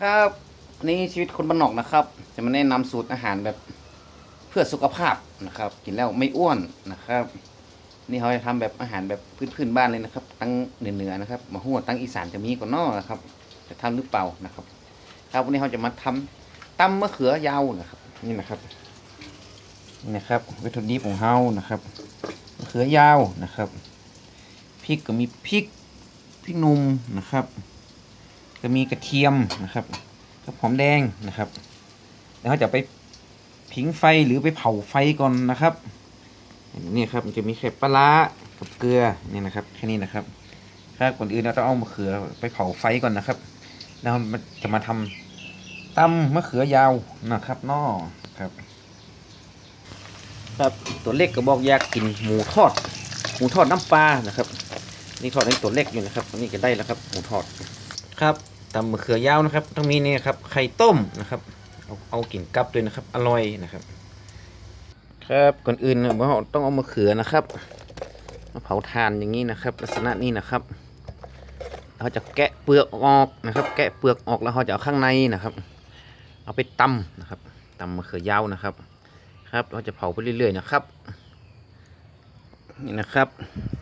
ครับนี่ชีวิตคนบ้านนอกนะครับ จะมาแนะนำสูตรอาหารแบบเพื่อสุขภาพนะครับ กินแล้วไม่อ้วนนะครับ นี่เขาจะทำแบบอาหารแบบพื้นๆบ้านเลยนะครับ ตั้งเหนือๆนะครับมาหัวตั้งอีสานจะมีก่อนนอกนะครับ จะทำหรือเปล่านะครับ ครับวันนี้เขาจะมาทำตำมะเขือยาวนะครับ นี่นะครับนี่นะครับวัตถุดิบของเฮานะครับมะเขือยาวนะครับพริกก็มีพริกพริกหนุ่มนะครับ ก็มีกระเทียมนะครับกับหอมแดงนะครับแล้วเขาจะไปผิงไฟหรือไปเผาไฟก่อนนะครับนี่ครับมันจะมีแค่ปลากับเกลือนี่นะครับแค่นี้นะครับครับก่อนอื่นเราต้องเอามะเขือไปเผาไฟก่อนนะครับแล้วมันจะมาทำตำมะเขือยาวนะครับนอครับ ครับตัวเล็กก็บอกอยากกินหมูทอด หมูทอดน้ำปลานะครับ นี่ทอดในตัวเล็กอยู่นะครับนนี้ก็ได้แล้วครับหมูทอดครับ ตำมะเขือยาวนะครับ ต้องมีนี่ครับไข่ต้มนะครับ เอาเอากินกับด้วยนะครับ อร่อยนะครับ ครับก่อนอื่นเนี่ยเราต้องเอามะเขือนะครับมาเผาทานอย่างนี้นะครับ ลักษณะนี้นะครับเราจะแกะเปลือกออกนะครับ แกะเปลือกออกแล้วเราจะเอาข้างในนะครับ เอาไปตำนะครับตำมะเขือยาวนะครับ ครับ เราจะเผาไปเรื่อยๆนะครับนี่นะครับ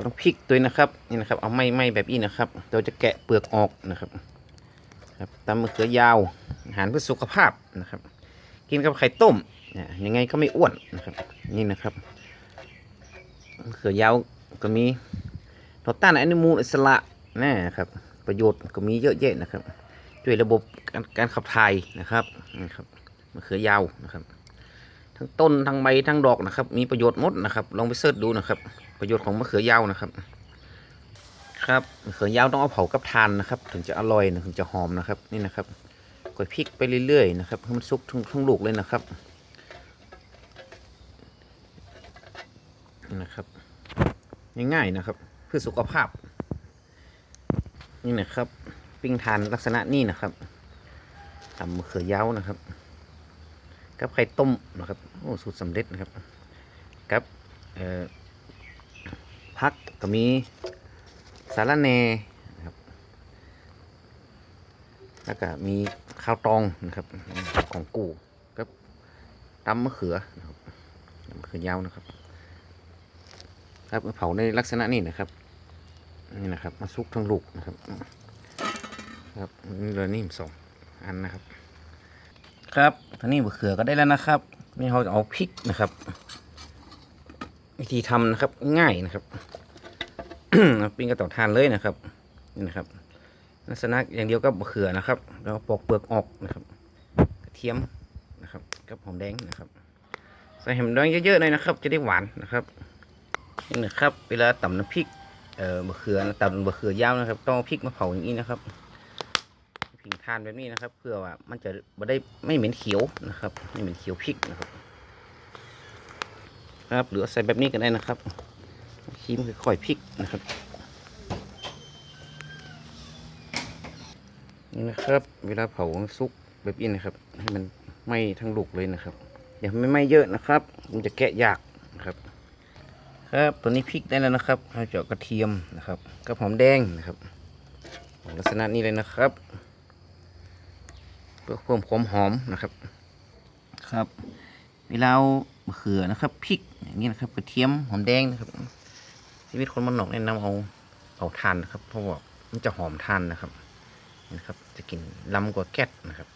ต้องพลิกตัวนะครับนี่นะครับ เอาไม้ไม้แบบนี้นะครับ เราจะแกะเปลือกออกนะครับ ครับตำมะเขือยาวอาหารเพื่อสุขภาพนะครับ กินกับไข่ต้มนี่ยยังไงก็ไม่อ้วนนะครับ นี่นะครับมะเขือยาวก็มีต่อต้านอนุมูลอิสระนะครับ ประโยชน์ก็มีเยอะแยะนะครับช่วยระบบการการขับถ่ายนะครับนี่ครับมะเขือยาวนะครับ ทั้งต้นทั้งใบทั้งดอกนะครับ มีประโยชน์หมดนะครับ ลองไปเสิร์ชดูนะครับ ประโยชน์ของมะเขือยาวนะครับ ครับมะเขือยาวต้องเอาเผากับทานนะครับ ถึงจะอร่อยนะถึงจะหอมนะครับ นี่นะครับกดพริกไปเรื่อยๆนะครับให้มันสุกทั้งทั้งลูกเลยนะครับนะครับง่ายๆนะครับ เพื่อสุขภาพ นี่นะครับ ปิ้งทานลักษณะนี้นะครับทำมะเขือยาวนะครับ กับไข่ต้มนะครับโอ้สูตรสำเร็จนะครับกับเอ่อพักก็มี สาระแน่นะครับแล้วก็มีข้าวตองนะครับของกูกับตำมะเขือนะครับมะเขือยาวนะครับครับเผาในลักษณะนี้นะครับนี่นะครับ มาซุกทั้งลูกนะครับครับนี่เลยนี่สองอันนะครับ ครับท่านี้มะเขือก็ได้แล้วนะครับ นี่เราจะเอาพริกนะครับ วิธีทำนะครับง่ายนะครับ ปิ้งกระต่อทานเลยนะครับนี่นะครับลักษณะอย่างเดียวกับมะเขือนะครับ แล้วปอกเปลือกออกนะครับกระเทียมนะครับกับหอมแดงนะครับ ใส่หอมแดงเยอะๆหน่อยนะครับ จะได้หวานนะครับนี่นะครับ เวลาตำน้ำพริกเอ่อมะเขือนะตำมะเขือยาวนะครับ ต้องพริกมาเผาอย่างนี้นะครับผิงทานแบบนี้นะครับ เพื่อว่ามันจะไม่ได้ไม่เหม็นเขียวนะครับ ไม่เหม็นเขียวพริกนะครับ ครับหรือใส่แบบนี้ก็ได้นะครับ คีมคือข่อยพริกนะครับนี่นะครับ เวลาเผาซุกแบบนี้นะครับ ให้มันไหม้ทั้งลูกเลยนะครับอย่าไม่ไหม้เยอะนะครับ มันจะแกะยากนะครับ ครับตัวนี้พริกได้แล้วนะครับเราจะกระเทียมนะครับกับหอมแดงนะครับลักษณะนี้เลยนะครับ เพื่อเพิ่มความหอมนะครับ ครับ เวลาเอามะเขือนะครับพริกอย่างนี้นะครับกระเทียมหอมแดงนะครับ ชีวิตคนมันนอกแนะนำเอาเอาทานนะครับ เพราะว่ามันจะหอมทานนะครับนะครับ จะกินล้ำกว่าแก๊สนะครับ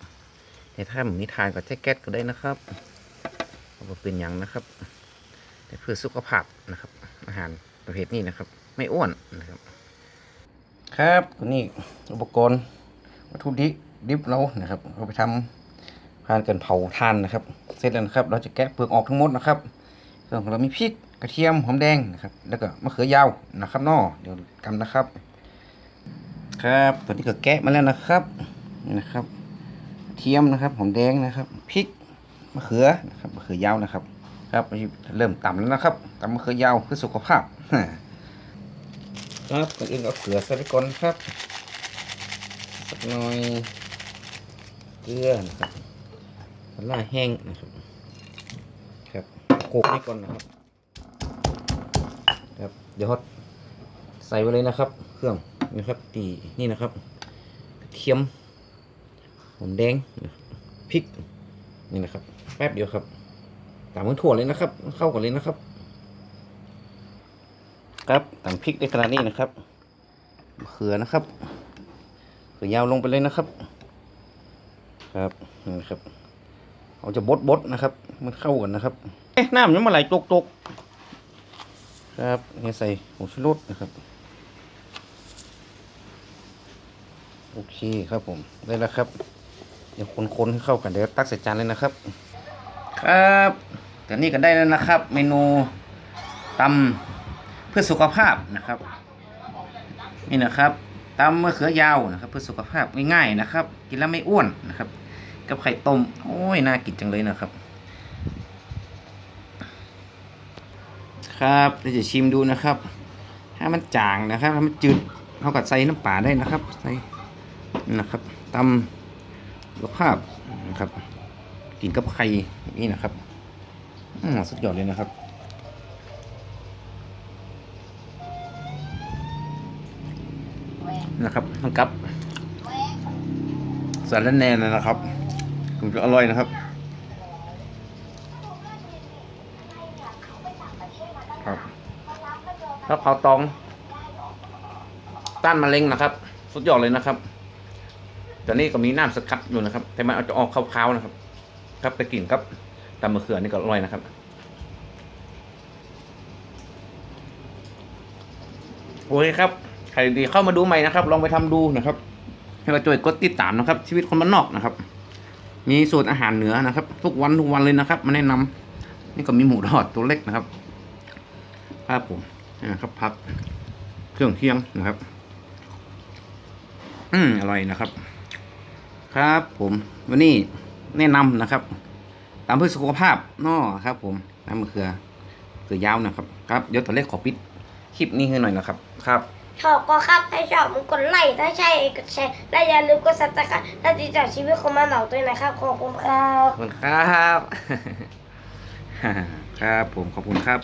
แต่ถ้ามีทานก็ใช้แก๊สก็ได้นะครับเอาไปเป็นอย่างนะครับ แต่เพื่อสุขภาพนะครับ อาหารประเภทนี้นะครับ ไม่อ้วนนะครับ ครับนี้อุปกรณ์วัตถุดิบดิบเรานะครับเอาไปทำผ่านการเผาทานนะครับ เสร็จแล้วนะครับ เราจะแกะเปลือกออกทั้งหมดนะครับ ส่วนของเรามีพริก กระเทียมหอมแดงนะครับ แล้วก็มะเขือยาวนะครับนอเดี๋ยวกันนะครับ ครับตัวนี้ก็แกะมาแล้วนะครับนะครับกระเทียมนะครับหอมแดงนะครับพริกมะเขือนะครับมะเขือยาวนะครับ ครับเริ่มต่ำแล้วนะครับตำมะเขือยาวเพื่อสุขภาพครับก่อนอื่นเอาเกลือใส่ไปก่อนครับสักหน่อยเกลือนะครับลาร้าแห้งนะครับ ครับโขกนี่ก่อนนะครับ ครับ เดี๋ยวฮอตใส่ไว้เลยนะครับ เครื่องนี่ครับตีนี่นะครับเทียมหอมแดงพริกนี่นะครับ แป๊บเดียวครับตามเหมือนถั่วเลยนะครับ เข้ากันเลยนะครับ ครับตามพริกได้ขนาดนี้นะครับเขือนะครับเขือยาวลงไปเลยนะครับ ครับนี่นะครับเอาจะบดบดๆนะครับ มันเข้ากันนะครับเอ๊ะน้ำยังมาไหลตกตก ครับนี่ใส่ผงชูรสนะครับโอเคครับผมได้แล้วครับ เดี๋ยวคนๆให้เข้ากันเดี๋ยวตักใส่จานเลยนะครับ ครับแต่นี่ก็ได้แล้วนะครับ เมนูตำเพื่อสุขภาพนะครับ นี่นะครับตำมะเขือยาวนะครับ เพื่อสุขภาพง่ายๆนะครับ กินแล้วไม่อ้วนนะครับ กับไข่ต้มโอ้ยน่ากินจังเลยนะครับ ครับเดี๋ยวจะชิมดูนะครับ ถ้ามันจางนะครับถ้ามันจืดเท่ากับใส่น้ำปลาได้นะครับ ใส่นะครับตำสุขภาพนะครับกินกับไข่อย่างนี่นะครับอืมสุดยอดเลยนะครับนะครับทั้งกับสารแน่นนะครับคงจะอร่อยนะครับ แล้วเขาตอง ต้านมะเร็งนะครับ สุดยอดเลยนะครับแต่นี่ก็มีน้ำสกัดอยู่นะครับ แต่มันอาจะออกขาวๆนะครับ ครับไปกินครับตำมะเขือนี่ก็อร่อยนะครับโอเคครับใครดีเข้ามาดูใหม่นะครับ ลองไปทำดูนะครับ ให้เราช่วยกดติดตามนะครับ ชีวิตคนบ้านนอกนะครับ มีสูตรอาหารเหนือนะครับ ทุกวันทุกวันเลยนะครับ มาแนะนำนี่ก็มีหมูทอดตัวเล็กนะครับ ครับผม นะครับพักเครื่องเคียงนะครับ อืมอร่อยนะครับ ครับผมวันนี้แนะนำนะครับ ตามเพื่อสุขภาพนอครับ ผมน้ำมะเขือเขือยาวนะครับ ครับเดี๋ยวตัวเลขขอปิดคลิปนี้ให้หน่อยนะครับ ครับชอบก็ครับให้ชอบมันกดไลค์ถ้าใช่กดแชร์และอย่าลืมกดซับสไครต์และติดตามชีวิตของมันเหนาด้วยนะครับขอบคุณครับขอบคุณครับ ครับผมขอบคุณครับ